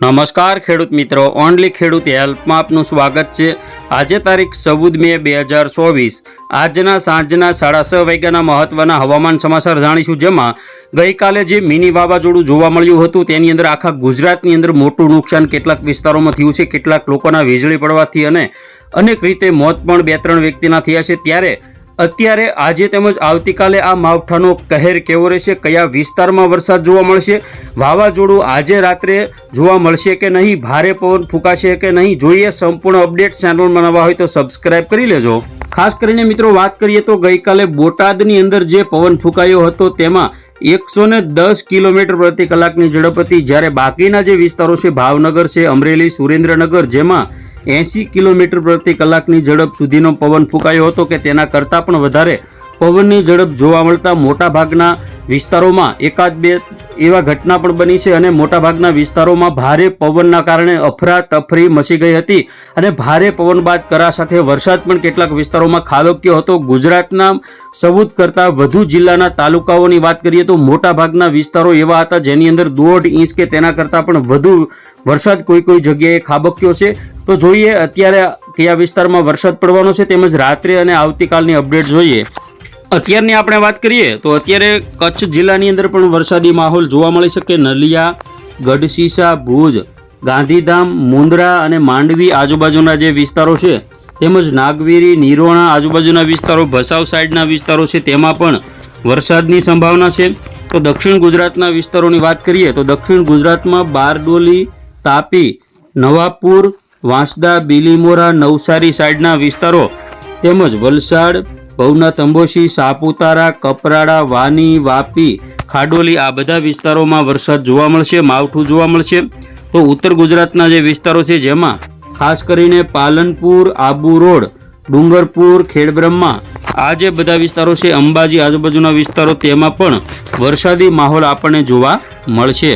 નમસ્કાર ખેડૂત મિત્રો, ઓનલી ખેડૂત હેલ્પમાં આપનું સ્વાગત છે. આજે તારીખ ચૌદ મે બે હજાર ચોવીસ. આજના સાંજના સાડા છ વાગ્યાના મહત્વના હવામાન સમાચાર જાણીશું, જેમાં ગઈકાલે જે મિની વાવાઝોડું જોવા મળ્યું હતું, તેની અંદર આખા ગુજરાતની અંદર મોટું નુકસાન કેટલાક વિસ્તારોમાં થયું છે, કેટલાક લોકોના વીજળી પડવાથી અને અનેક રીતે મોત પણ બે ત્રણ વ્યક્તિના થયા છે. ત્યારે અત્યારે આજે તેમજ આવતીકાલે આ માવઠાનો કહેર કેવો રહેશે, કયા વિસ્તારમાં વરસાદ જોવા મળશે, વાવાઝોડું આજે રાત્રે જોવા મળશે કે નહીં, ભારે પવન ફૂંકાશે કે નહીં, જોઈએ સંપૂર્ણ અપડેટ ચેનલમાં નવા હોય તો સબસ્ક્રાઇબ કરી લેજો. ખાસ કરીને મિત્રો વાત કરીએ તો ગઈકાલે બોટાદની અંદર જે પવન ફૂંકાયો હતો તેમાં એકસો ને દસ કિલોમીટર પ્રતિ કલાકની ઝડપ હતી. જ્યારે બાકીના જે વિસ્તારો છે, ભાવનગર છે, અમરેલી, સુરેન્દ્રનગર, જેમાં એંસી કિલોમીટર પ્રતિ કલાકની ઝડપ સુધીનો પવન ફૂંકાયો હતો કે તેના કરતાં પણ વધારે પવનની ઝડપ જોવા મળતા મોટાભાગના વિસ્તારોમાં એકાદ બે એવા ઘટના પણ બની છે અને મોટાભાગના વિસ્તારોમાં ભારે પવનના કારણે અફરાતફરી મચી ગઈ હતી અને ભારે પવન બાદ કરા સાથે વરસાદ પણ કેટલાક વિસ્તારોમાં ખાબક્યો હતો. ગુજરાતના સૌદ કરતાં વધુ જિલ્લાના તાલુકાઓની વાત કરીએ તો મોટાભાગના વિસ્તારો એવા હતા જેની અંદર દોઢ ઇંચ કે તેના કરતાં પણ વધુ વરસાદ કોઈ કોઈ જગ્યાએ ખાબક્યો છે. તો જોઈએ અત્યારે કયા વિસ્તારમાં વરસાદ પડવાનો છે તેમજ રાત્રે અને આવતીકાલની અપડેટ જોઈએ. અત્યારની આપણે વાત કરીએ તો અત્યારે કચ્છ જિલ્લાની અંદર પણ વરસાદી માહોલ જોવા મળી શકે. નલિયા ગઢશીસા ભુજ, ગાંધીધામ, મુંદ્રા અને માંડવી આજુબાજુના જે વિસ્તારો છે, તેમજ નાગવીરી, નિરોણા આજુબાજુના વિસ્તારો, ભસાવ સાઈડના વિસ્તારો છે, તેમાં પણ વરસાદની સંભાવના છે. તો દક્ષિણ ગુજરાતના વિસ્તારોની વાત કરીએ તો દક્ષિણ ગુજરાતમાં બારડોલી, તાપી, નવાપુર, વાંસદા, બીલીમોરા, નવસારી સાઈડના વિસ્તારો તેમજ વલસાડ ભવનાથ અંબોશી સાપુતારા, કપરાડા, વાની, વાપી, ખાડોલી આ બધા વિસ્તારોમાં વરસાદ જોવા મળશે, માવઠું જોવા મળશે. તો ઉત્તર ગુજરાતના જે વિસ્તારો છે જેમાં ખાસ કરીને પાલનપુર, આબુ રોડ, ડુંગરપુર, ખેડબ્રહ્મા, આ જે બધા વિસ્તારો છે, અંબાજી આજુબાજુના વિસ્તારો, તેમાં પણ વરસાદી માહોલ આપણને જોવા મળશે.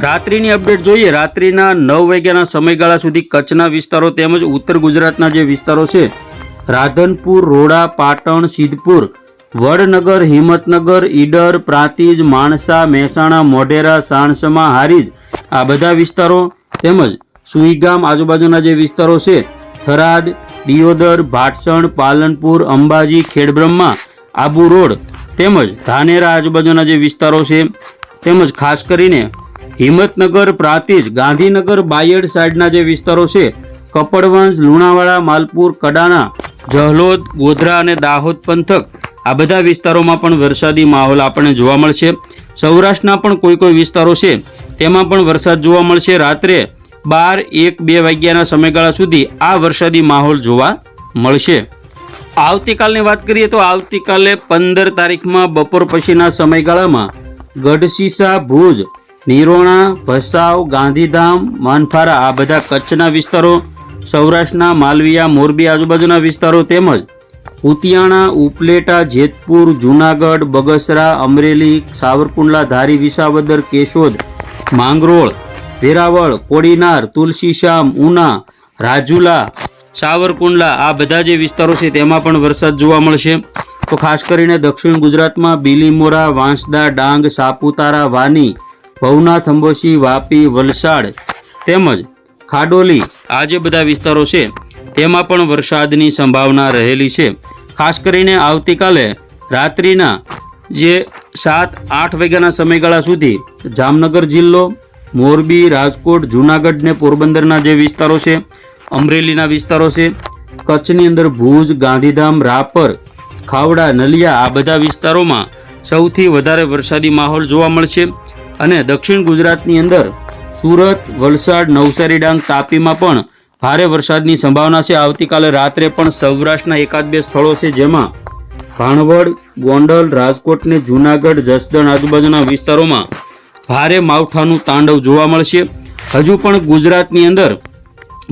રાત્રિની અપડેટ જોઈએ, રાત્રિના નવ વાગ્યાના સમયગાળા સુધી કચ્છના વિસ્તારો તેમજ ઉત્તર ગુજરાતના જે વિસ્તારો છે રાધનપુર, રોડા, પાટણ, સિદ્ધપુર, વડનગર, હિંમતનગર, ઈડર, પ્રાંતિજ, માણસા, મહેસાણા, મોઢેરા, સાણસમા, હારીજ આ બધા વિસ્તારો તેમજ સુઈગામ આજુબાજુના જે વિસ્તારો છે, થરાદ, દિયોદર, ભાટસણ, પાલનપુર, અંબાજી, ખેડબ્રહ્મા, આબુ રોડ તેમજ ધાનેરા આજુબાજુના જે વિસ્તારો છે તેમજ ખાસ કરીને હિંમતનગર, પ્રાંતિજ, ગાંધીનગર, બાયડ સાઈડના જે વિસ્તારો છે, કપડવંશ, લુણાવાડા, માલપુર, કડાણા જહલોદ, ગોધરા અને દાહોદ પંથક. આ બધા વિસ્તારોમાં પણ વરસાદી માહોલ આપણને જોવા મળશે. સૌરાષ્ટ્રના પણ કોઈ કોઈ વિસ્તારો છે, તેમાં પણ વરસાદ જોવા મળશે. રાત્રે બાર એક બે વાગ્યાના સમયગાળા સુધી આ વરસાદી માહોલ જોવા મળશે. આવતીકાલની વાત કરીએ તો આવતીકાલે પંદર તારીખમાં બપોર પછીના સમયગાળામાં ગઢસીસા ભુજ, નિરોણા, ભસાવ, ગાંધીધામ, માનફારા આ બધા કચ્છના વિસ્તારો સૌરાષ્ટ્રના માલવિયા, મોરબી આજુબાજુના વિસ્તારો તેમજ ઉતિયાણા, ઉપલેટા, જેતપુર, જૂનાગઢ, બગસરા, અમરેલી, સાવરકુંડલા, ધારી, વિસાવદર, કેશોદ, માંગરોળ, વેરાવળ, કોડીનાર તુલસીશ્યામ ઉના, રાજુલા, સાવરકુંડલા આ બધા જે વિસ્તારો છે તેમાં પણ વરસાદ જોવા મળશે. તો ખાસ કરીને દક્ષિણ ગુજરાતમાં બીલીમોરા, વાંસદા, ડાંગ, સાપુતારા, વાની, ભવનાથ અંબોશી વાપી, વલસાડ તેમજ ખાડોલી. આ જે બધા વિસ્તારો છે, તેમાં પણ વરસાદની સંભાવના રહેલી છે. ખાસ કરીને આવતીકાલે રાત્રિના જે સાત, આઠ વાગ્યાના સમયગાળા સુધી જામનગર જિલ્લો, મોરબી, રાજકોટ, જૂનાગઢ ને પોરબંદરના જે વિસ્તારો છે, અમરેલીના વિસ્તારો છે, કચ્છની અંદર ભુજ, ગાંધીધામ, રાપર, ખાવડા, નલિયા આ બધા વિસ્તારોમાં સૌથી વધારે વરસાદી માહોલ જોવા મળશે. અને દક્ષિણ ગુજરાતની અંદર સુરત, વલસાડ, નવસારી ડાંગ, તાપીમાં પણ ભારે વરસાદની સંભાવના છે. આવતીકાલે રાત્રે પણ સૌરાષ્ટ્રના એકાદ બે સ્થળો છે જેમાં ભાણવડ, ગોંડલ, રાજકોટ ને જૂનાગઢ, જસદણ આજુબાજુના વિસ્તારોમાં ભારે માવઠાનું તાંડવ જોવા મળશે. હજુ પણ ગુજરાતની અંદર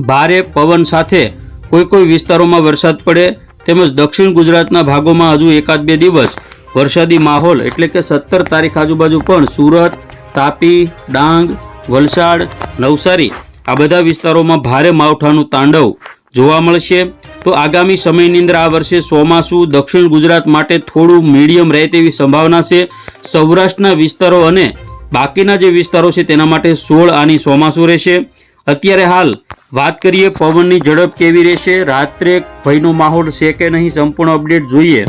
ભારે પવન સાથે કોઈ કોઈ વિસ્તારોમાં વરસાદ પડે. તેમજ દક્ષિણ ગુજરાતના ભાગોમાં હજુ એકાદ બે દિવસ વરસાદી માહોલ એટલે કે સત્તર તારીખ આજુબાજુ પણ સુરત, તાપી, ડાંગ વલસાડ, નવસારી આ બધા વિસ્તારોમાં ભારે માવઠાનું તાંડવ જોવા મળશે. તો આગામી સમયની અંદર આ વર્ષે ચોમાસું દક્ષિણ ગુજરાત માટે થોડું મીડિયમ રહે તેવી સંભાવના છે. સૌરાષ્ટ્રના વિસ્તારો અને બાકીના જે વિસ્તારો છે તેના માટે સોળ આની ચોમાસું રહેશે. અત્યારે હાલ વાત કરીએ પવનની ઝડપ કેવી રહેશે? રાત્રે ભયનો માહોલ છે કે નહીં? સંપૂર્ણ અપડેટ જોઈએ.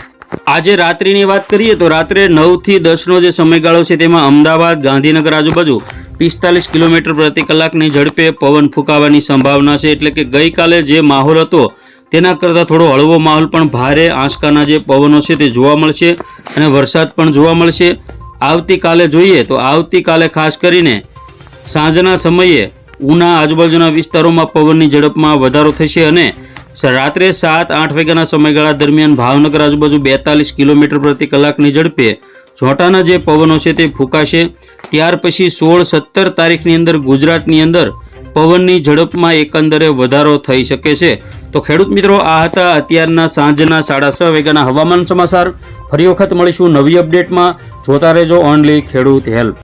આજે રાત્રિની વાત કરીએ તો રાત્રે નવથી દસનો જે સમયગાળો છે તેમાં અમદાવાદ, ગાંધીનગર આજુબાજુ પિસ્તાલીસ કિલોમીટર પ્રતિ કલાકની ઝડપે પવન ફૂંકાવાની સંભાવના છે. એટલે કે ગઈકાલે જે માહોલ હતો, તેના કરતાં થોડો હળવો માહોલ પણ ભારે આંચકાના જે પવનો છે તે જોવા મળશે અને વરસાદ પણ જોવા મળશે. આવતીકાલે જોઈએ તો આવતીકાલે ખાસ કરીને સાંજના સમયે ઉના આજુબાજુના વિસ્તારોમાં પવનની ઝડપમાં વધારો થશે અને રાત્રે સાત આઠ વાગ્યાના સમયગાળા દરમિયાન ભાવનગર આજુબાજુ બેતાલીસ કિલોમીટર પ્રતિ કલાકની ઝડપે જોટાના જે પવનો છે તે ફૂંકાશે. ત્યાર પછી સોળ સત્તર તારીખની અંદર ગુજરાતની અંદર પવનની ઝડપમાં એકંદરે વધારો થઈ શકે છે. તો ખેડૂત મિત્રો, આ હતા અત્યારના સાંજના સાડા છ વાગ્યાના હવામાન સમાચાર. ફરી વખત મળીશું નવી અપડેટમાં. જોતા રહેજો ઓનલી ખેડૂત હેલ્પ.